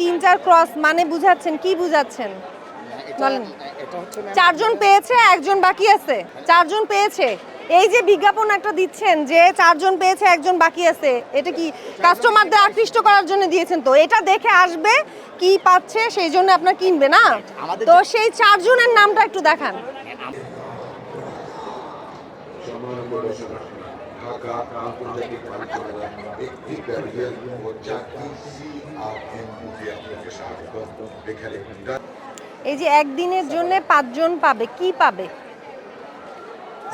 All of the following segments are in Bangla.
তিন চার ক্রস মানে বুঝাচ্ছেন কি বুঝাচ্ছেন? বলেন। হচ্ছে ম্যাম চারজন পেয়েছে একজন বাকি আছে। চারজন পেয়েছে। এই যে বিজ্ঞাপন একটা দিচ্ছেন যে চারজন পেয়েছে একজন বাকি আছে এটা কি কাস্টমারদের আকৃষ্ট করার জন্য দিয়েছেন তো? এটা দেখে আসবে কি পাচ্ছে সেই জন্য আপনার কিনবে না? তো সেই চারজনের নামটা একটু দেখান। দর্শক ঢাকা আন্তর্জাতিক বাণিজ্য একটি ব্যারিয়ার ও জাতি সিআরএম মুভি আপনাকে স্বাগত। এখানে এই যে একদিনের জন্য পাঁচজন পাবে কি পাবে?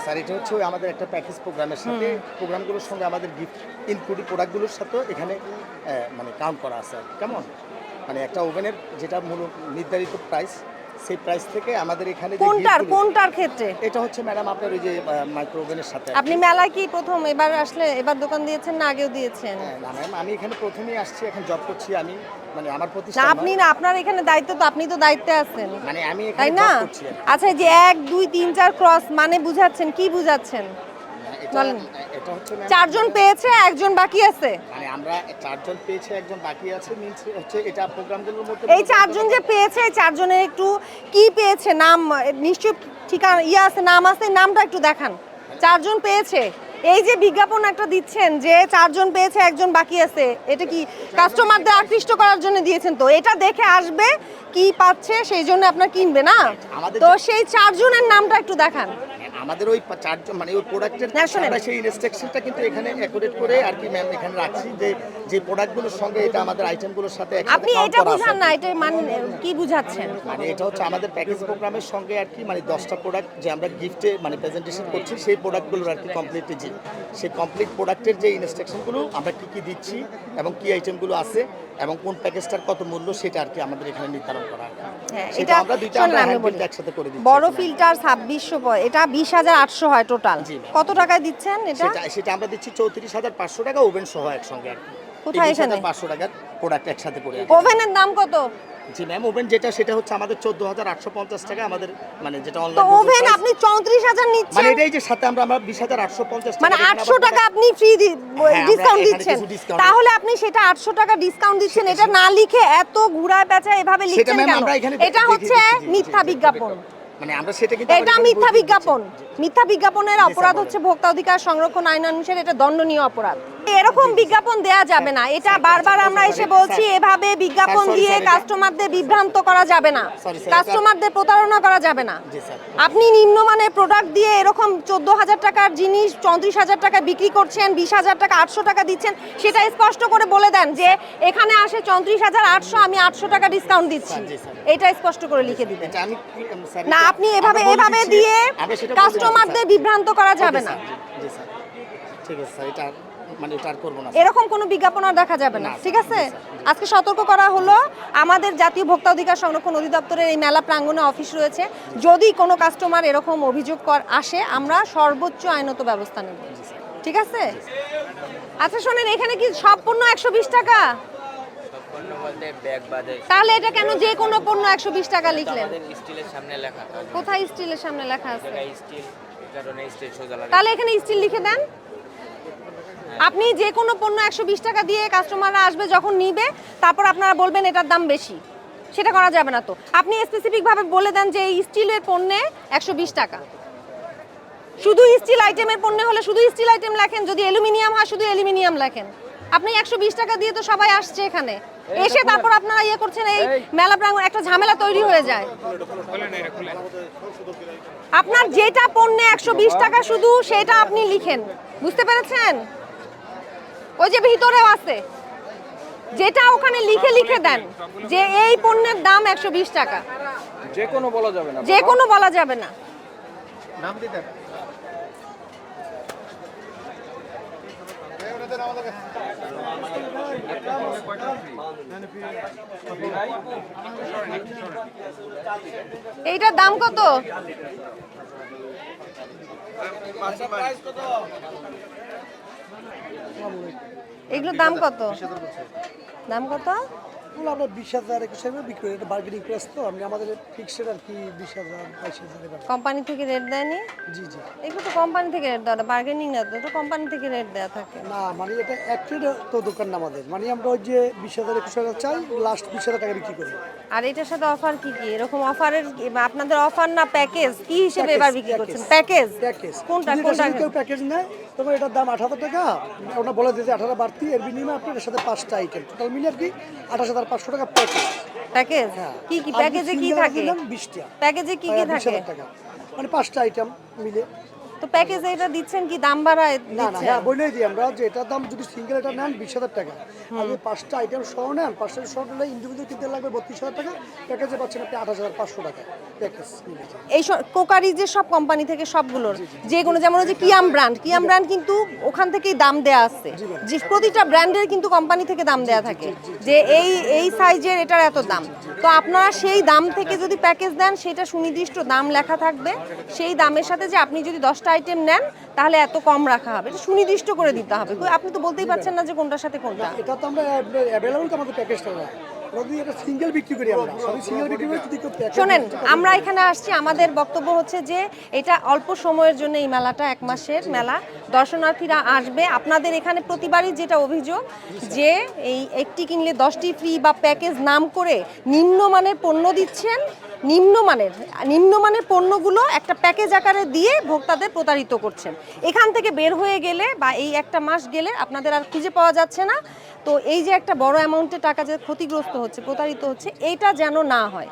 স্যার এটা হচ্ছে ওই আমাদের একটা প্যাকেজ প্রোগ্রামের সাথে। প্রোগ্রামগুলোর সঙ্গে আমাদের গিফট ইনক্লুডিং প্রোডাক্টগুলোর সাথেও এখানে আহ, মানে কাউন্ট করা আছে। আর কি। কেমন? মানে একটা ওভেনের যেটা মূল নির্ধারিত প্রাইস সেই প্রাইস থেকে আমাদের এখানে কোনটার কোনটার ক্ষেত্রে? এটা হচ্ছে ম্যাডাম আপনার ওই যে মাইক্রোওভেনের সাথে আপনি মেলায় কি প্রথম এবার আসলে এবার দোকান দিয়েছেন না আগেও দিয়েছেন? হ্যাঁ, না ম্যাম আমি এখানে প্রথমেই আসছি এখন জব করছি আমি। মানে আমার প্রতিষ্ঠান আপনি না আপনার এখানে দায়িত্ব তো আপনি তো দায়িত্বে আছেন। মানে আমি তাই এখানে না? জব করছি আচ্ছা এই যে এক দুই তিন চার ক্রস মানে বুঝাচ্ছেন কি বুঝাচ্ছেন? বলেন। এটা হচ্ছে চারজন পেয়েছে একজন বাকি আছে? মানে আমরা চারজন পেয়েছে একজন বাকি আছে মিনস হচ্ছে এটা প্রোগ্রামগুলোর মধ্যে এই চারজন যে পেয়েছে চারজনের একটু কি পেয়েছে নাম নিশ্চয় ঠিকানা ইয়ে আছে নাম আছে নামটা একটু দেখান। চারজন পেয়েছে। এই যে বিজ্ঞাপন একটা দিচ্ছেন যে চারজন পেয়েছে একজন বাকি আছে এটা কি কাস্টমারদের আকৃষ্ট করার জন্য দিয়েছেন তো? এটা দেখে আসবে কি পাচ্ছে সেই জন্য আপনার কিনবে না? তো সেই চারজনের নামটা একটু দেখান। আমাদের ওই চারজন মানে ওই প্রোডাক্টের আমরা সেই ইনস্ট্রাকশনটা কিন্তু এখানে অ্যাকুরেট করে আর কি ম্যাম এখানে রাখছি যে যে প্রোডাক্টগুলোর সঙ্গে এটা আমাদের আইটেমগুলোর সাথে আপনি এটা বুঝান না এটা মানে কি বুঝাচ্ছেন? মানে এটা হচ্ছে আমাদের প্যাকেজ প্রোগ্রামের সঙ্গে আর কি মানে দশটা প্রোডাক্ট যে আমরা গিফটে মানে প্রেজেন্টেশন করছি সেই প্রোডাক্টগুলোর আর কি কমপ্লিট যে সেই কমপ্লিট প্রোডাক্টের যে ইনস্ট্রাকশনগুলো আমরা কি কি দিচ্ছি এবং কি আইটেমগুলো আছে এবং কোন প্যাকেজটার কত মূল্য সেটা আর কি আমাদের এখানে নির্ধারণ করা হয় হ্যাঁ, এটা আমরা দুইটা আমরা আমি একসাথে করে দিচ্ছি বড় ফিল্টার ছাব্বিশশো এটা বিশ হাজার আটশো হয় টোটাল কত টাকায় দিচ্ছেন এটা? সেটা সেটা আমরা দিচ্ছি চৌত্রিশ হাজার পাঁচশো টাকা ওভেন সহ একসঙ্গে আর কি। কোথায় এখানে? পাঁচশো টাকার প্রোডাক্ট একসাথে আর ওভেনের দাম কত? জি ম্যাম ওভেন যেটা সেটা হচ্ছে আমাদের চোদ্দ হাজার আটশো পঞ্চাশ টাকা আমাদের মানে যেটা তো ওভেন আপনি চৌত্রিশ হাজার মানে নিচ্ছেন এটাই যে সাথে আমরা আমরা বিশ হাজার আটশো পঞ্চাশ মানে আটশো টাকা আপনি ফ্রি ডিসকাউন্ট দিচ্ছেন। তাহলে আপনি সেটা আটশো টাকা ডিসকাউন্ট দিচ্ছেন। এটা না লিখে এত ঘুরায় পেঁচা এভাবে লিখছেন কেন? এটা হচ্ছে মিথ্যা বিজ্ঞাপন। মানে আমরা সেটা কিন্তু এটা মিথ্যা। বিজ্ঞাপন। মিথ্যা বিজ্ঞাপনের অপরাধ হচ্ছে ভোক্তা অধিকার সংরক্ষণ আইন অনুসারে এটা দণ্ডনীয় অপরাধ। এরকম বিজ্ঞাপন দেয়া যাবে না। এটা বারবার আমরা এসে বলছি এভাবে বিজ্ঞাপন দিয়ে কাস্টমারদের বিভ্রান্ত করা যাবে না। কাস্টমারদের প্রতারণা করা যাবে না। আপনি নিম্নমানের প্রোডাক্ট দিয়ে এরকম চোদ্দ হাজার টাকার জিনিস চৌত্রিশ হাজার টাকা বিক্রি করছেন বিশ হাজার টাকা আটশো টাকা দিচ্ছেন সেটা স্পষ্ট করে বলে দেন যে এখানে আসে চৌত্রিশ হাজার আটশো আমি আটশো টাকা ডিসকাউন্ট দিচ্ছি। এটা স্পষ্ট করে লিখে দিবেন। না আপনি এভাবে এভাবে দিয়ে দিচ্ছি, কাস্টমারদের বিভ্রান্ত করা যাবে না। জি, জি স্যার। ঠিক আছে স্যার এটা মানে এটা আর করব না এরকম কোনো বিজ্ঞাপন আর দেখা যাবে না ঠিক আছে? আজকে সতর্ক করা হলো আমাদের জাতীয় ভোক্তা অধিকার সংরক্ষণ অধিদপ্তরের এই মেলা প্রাঙ্গণে অফিস রয়েছে। যদি কোনো কাস্টমার এরকম অভিযোগ কর আসে আমরা সর্বোচ্চ আইনত ব্যবস্থা নেব। ঠিক আছে? আচ্ছা শোনেন এখানে কি সব পণ্য একশো বিশ টাকা? পণ্য বলতে ব্যাগ বাদে তাহলে এটা কেন যে কোনো পণ্য একশো বিশ টাকা লিখলেন? আমাদের স্টিলের সামনে লেখা কোথায় স্টিলের সামনে লেখা আছে? স্টিল কারণে স্টিল সোজা লাগে। তাহলে এখানে স্টিল লিখে দেন। আপনি যে কোনো পণ্য একশো বিশ টাকা দিয়ে কাস্টমাররা আসবে যখন নিবে তারপর আপনারা বলবেন এটার দাম বেশি। সেটা করা যাবে না তো। আপনি স্পেসিফিকভাবে বলে দেন যে এই স্টিলের পণ্যে একশো বিশ টাকা। শুধু স্টিল আইটেমের পণ্য হলে শুধু স্টিল আইটেম লেখেন যদি অ্যালুমিনিয়াম হয় শুধু অ্যালুমিনিয়াম লেখেন। আপনি একশো বিশ টাকা দিয়ে তো সবাই আসছে এখানে। এসে তারপর আপনারা ইয়ে করছেন এই মেলা প্রাঙ্গণ একটা ঝামেলা তৈরি হয়ে যায়। আপনার যেটা পণ্যে একশো বিশ টাকা শুধু সেটা আপনি লিখেন। বুঝতে পেরেছেন? ওই যে ভিতরেও আছে। যেটা ওখানে লিখে লিখে দেন যে এই পণ্যের দাম একশো বিশ টাকা। যে কোনো বলা যাবে না। যে কোনো বলা যাবে না। নাম দিতেন এইটার দাম কত? এগুলোর দাম কত? দাম কত? এগুলো আমরা বিশ হাজার একুশ হাজার বিক্রি করি। এটা বার্গেনিং প্রাইস তো আমাদের ফিক্সড আর কি বিশ হাজার বাইশ হাজার কোম্পানি থেকে রেট দেয়নি? জি জি। এগুলো তো কোম্পানি থেকে রেট দেওয়া বার্গেনিং না তো কোম্পানি থেকে রেট দেওয়া থাকে। না মানে এটা ট্রেড তো দোকান না আমাদের। মানে আমরা ওই যে বিশ হাজার একুশ হাজার চাই লাস্ট বিশ হাজার টাকা বিক্রি করি। আর এটার সাথে অফার কি কি? এরকম অফারের আপনাদের অফার না প্যাকেজ কি হিসেবে এবার বিক্রি করছেন? প্যাকেজ প্যাকেজ কোনটা কোনটা? প্যাকেজ নেয় তবে এটার দাম আট হাজার টাকা। ওটা বলে দিয়েছে আট হাজার বাড়তি এর বিনিময়ে আপনি এর সাথে পাঁচটা আইটেম টোটাল মিলে আর কি আঠাশ হাজার পাঁচশো টাকা প্যাকেজ প্যাকেজ কি কি প্যাকেজে কি থাকে? বিশটা। প্যাকেজে কি কি থাকে? টাকা। মানে পাঁচটা আইটেম মিলে। তো প্যাকেজে এটা দিচ্ছেন কি? দাম বাড়ায় না না হ্যাঁ বলেই দিই আমরা যে এটার দাম যদি সিঙ্গেল এটা নেন বিশ হাজার টাকা। যদি পাঁচটা আইটেম সহ নেন পাঁচটা সহ নিলে ইন্ডিভিজুয়াল কিনতে লাগবে বত্রিশ হাজার টাকা প্যাকেজে পাচ্ছেন আপনি আঠাশ হাজার পাঁচশো টাকা। প্যাকেজ এই কোকারি যে সব কোম্পানি থেকে সবগুলোর যে কোনো যেমন যে কিয়াম ব্র্যান্ড কিয়াম ব্র্যান্ড কিন্তু ওখান থেকেই দাম দেয়া আছে। যে প্রতিটা ব্র্যান্ডের কিন্তু কোম্পানি থেকে দাম দেয়া থাকে। যে এই এই সাইজের এটার এত দাম। তো আপনারা সেই দাম থেকে যদি প্যাকেজ দেন সেটা সুনির্দিষ্ট দাম লেখা থাকবে। সেই দামের সাথে যে আপনি যদি দশটা আইটেম নেন তাহলে এত কম রাখা হবে। এটা সুনির্দিষ্ট করে দিতে হবে। আপনি তো বলতেই পারছেন না যে কোনটার সাথে কোনটা। এটা তো আমরা অ্যাভেলেবল তো আমাদের প্যাকেজটা না শোনেন আমরা এখানে আসছি। আমাদের বক্তব্য হচ্ছে যে এটা অল্প সময়ের জন্য এই মেলাটা এক মাসের মেলা। দর্শনার্থীরা আসবে। আপনাদের এখানে প্রতিবারই যেটা অভিযোগ যে এই একটি কিনলে দশটি ফ্রি বা প্যাকেজ নাম করে নিম্নমানের পণ্য দিচ্ছেন নিম্নমানের নিম্নমানের পণ্যগুলো একটা প্যাকেজ আকারে দিয়ে ভোক্তাদের প্রতারিত করছেন। এখান থেকে বের হয়ে গেলে বা এই একটা মাস গেলে আপনাদের আর খুঁজে পাওয়া যাচ্ছে না। তো এই যে একটা বড় অ্যামাউন্টের টাকা যে ক্ষতিগ্রস্ত হচ্ছে, প্রতারিত হচ্ছে এইটা যেন না হয়।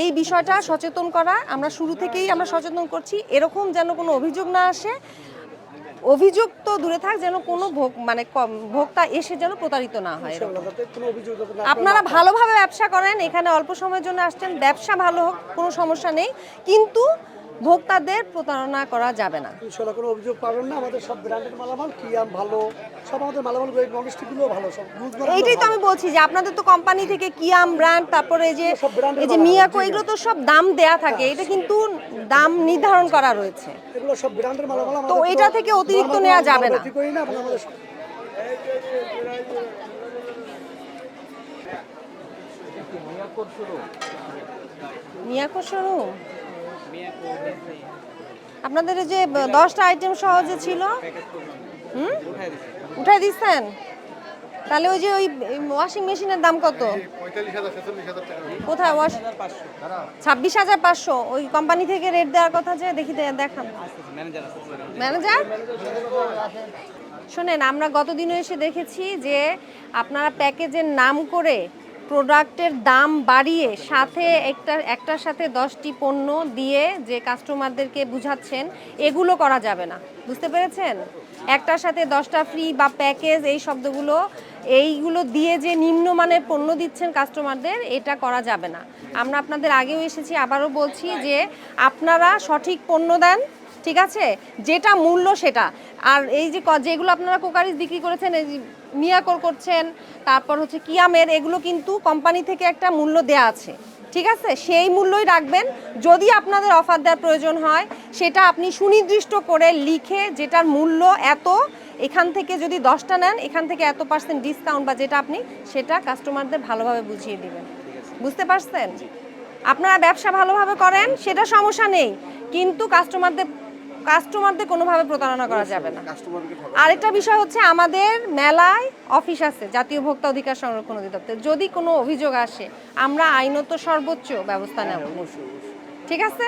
এই বিষয়টা সচেতন করা, আমরা শুরু থেকেই আমরা সচেতন করছি। এরকম যেন কোনো অভিযোগ না আসে অভিযোগ তো দূরে থাক যেন কোনো ভোগ মানে ভোক্তা এসে যেন প্রতারিত না হয় আপনারা ভালোভাবে ব্যবসা করেন এখানে অল্প সময়ের জন্য আসছেন ব্যবসা ভালো হোক কোনো সমস্যা নেই কিন্তু ভোক্তাদের প্রতারণা করা যাবে না। কোনো অভিযোগ পাবেন না আমাদের সব ব্র্যান্ডের মালামাল কিয়াম ভালো সব আমাদের মালামাল গ্রেড ননস্টিকগুলো ভালো সব এইটাই তো আমি বলছি যে আপনাদের তো কোম্পানি থেকে কিয়াম ব্র্যান্ড তারপরে এই যে এই যে মিয়াকো। এগুলো তো সব দাম দেয়া থাকে। এটা কিন্তু দাম নির্ধারণ করা রয়েছে। এগুলো সব ব্র্যান্ডের মালামাল তো এটা থেকে অতিরিক্ত নেওয়া যাবে না। মিয়াকো শোরুম আপনাদের যে দশটা আইটেম সহজে ছিল? হুম? উঠাই দিচ্ছেন? তাহলে ওই যে ওই ওয়াশিং মেশিনের দাম কত? কোথায় ওয়াশ ছাব্বিশ হাজার পাঁচশো। ওই কোম্পানি থেকে রেট দেওয়ার কথা যে দেখি দেখান। ম্যানেজার শোনেন আমরা গতদিনও এসে দেখেছি যে আপনারা প্যাকেজের নাম করে প্রোডাক্টের দাম বাড়িয়ে সাথে একটা একটার সাথে দশটি পণ্য দিয়ে যে কাস্টমারদেরকে বুঝাচ্ছেন এগুলো করা যাবে না। বুঝতে পেরেছেন? একটার সাথে দশটা ফ্রি বা প্যাকেজ এই শব্দগুলো, এইগুলো দিয়ে যে নিম্নমানের পণ্য দিচ্ছেন কাস্টমারদের এটা করা যাবে না। আমরা আপনাদের আগেও এসেছি, আবারও বলছি যে আপনারা সঠিক পণ্য দেন, ঠিক আছে? যেটা মূল্য সেটা। আর এই যে যেগুলো আপনারা কোকারিজ বিক্রি করেছেন, এই মিয়াকোর করছেন, তারপর হচ্ছে কিয়ামের, এগুলো কিন্তু কোম্পানি থেকে একটা মূল্য দেয়া আছে। ঠিক আছে? সেই মূল্যই রাখবেন। যদি আপনাদের অফার দেওয়ার প্রয়োজন হয় সেটা আপনি সুনির্দিষ্ট করে লিখে যেটার মূল্য এত এখান থেকে যদি দশটা নেন এখান থেকে এত পার্সেন্ট ডিসকাউন্ট বা যেটা আপনি সেটা কাস্টমারদের ভালোভাবে বুঝিয়ে দেবেন। বুঝতে পারছেন? আপনারা ব্যবসা ভালোভাবে করেন সেটা সমস্যা নেই। কিন্তু কাস্টমারদের কাস্টমারদের কোনোভাবে প্রতারণা করা যাবে না। আরেকটা বিষয় হচ্ছে আমাদের মেলায় অফিস আছে জাতীয় ভোক্তা অধিকার সংরক্ষণ অধিদপ্তর। যদি কোনো অভিযোগ আসে আমরা আইনত সর্বোচ্চ ব্যবস্থা নেব। ঠিক আছে।